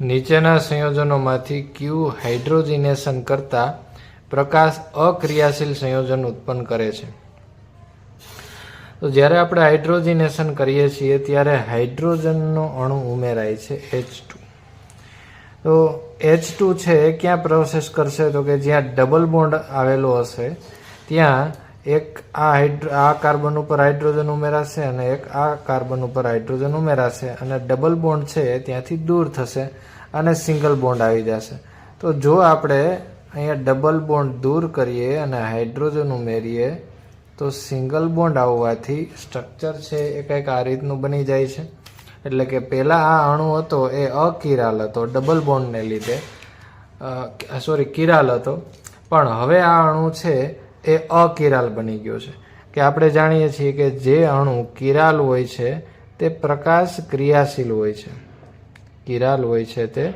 નીચેના સંયોજનોમાંથી ક્યુ હાઇડ્રોજિનેશન કરતા પ્રકાશ અક્રિયાશીલ સંયોજન ઉત્પન્ન કરે છે. તો જ્યારે આપણે હાઇડ્રોજિનેશન કરીએ છીએ, ત્યારે હાઇડ્રોજનનો અણુ ઉમેરાય છે એચ ટુ તો એચ ટુ છે, ક્યાં પ્રોસેસ કરશે? તો કે જ્યાં ડબલ બોન્ડ આવેલો હશે, ત્યાં એક આ હાઇડ્રો આ કાર્બન ઉપર હાઇડ્રોજન ઉમેરાશે અને એક આ કાર્બન ઉપર હાઇડ્રોજન ઉમેરાશે અને ડબલ બોન્ડ છે ત્યાંથી દૂર થશે અને સિંગલ બોન્ડ આવી જશે. તો જો આપણે અહીંયા ડબલ બોન્ડ દૂર કરીએ અને હાઇડ્રોજન ઉમેરીએ, તો સિંગલ બોન્ડ આવવાથી સ્ટ્રક્ચર છે એ કંઈક આ રીતનું બની જાય છે. એટલે કે પહેલાં આ અણુ હતો એ અકિરાલ હતો ડબલ બોન્ડને લીધે. સોરી કિરાલ હતો. પણ હવે આ અણુ છે એ અકિરાલ બની ગયો છે. કે આપણે જાણીએ છીએ કે જે અણુ કિરાલ હોય છે, તે પ્રકાશ ક્રિયાશીલ હોય છે. કિરાલ હોય છે તે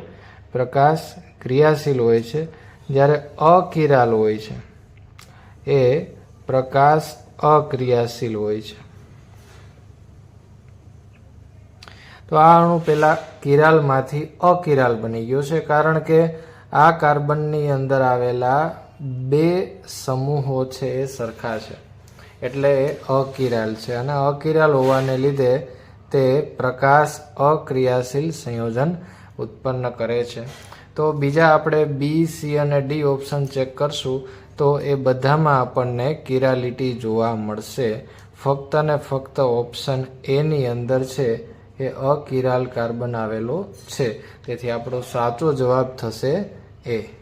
પ્રકાશ ક્રિયાશીલ હોય છે, જ્યારે અકિરાલ હોય છે, એ પ્રકાશ અક્રિયાશીલ હોય છે. તો આ અણુ પહેલાં કિરાલમાંથી અકિરાલ બની ગયો છે, કારણ કે આ કાર્બનની અંદર આવેલા બે સમૂહો છે એ સરખા છે. એટલે અકિરાલ છે અને અકિરાલ હોવાને લીધે તે પ્રકાશ અક્રિયાશીલ સંયોજન ઉત્પન્ન કરે છે. તો બીજા આપણે બી સી અને ડી ઓપ્શન ચેક કરશું, તો એ બધામાં આપણને કિરાલિટી જોવા મળશે. ફક્ત અને ફક્ત ઓપ્શન એની અંદર છે એ અકિરાલ કાર્બન આવેલો છે. તેથી આપણો સાચો જવાબ થશે એ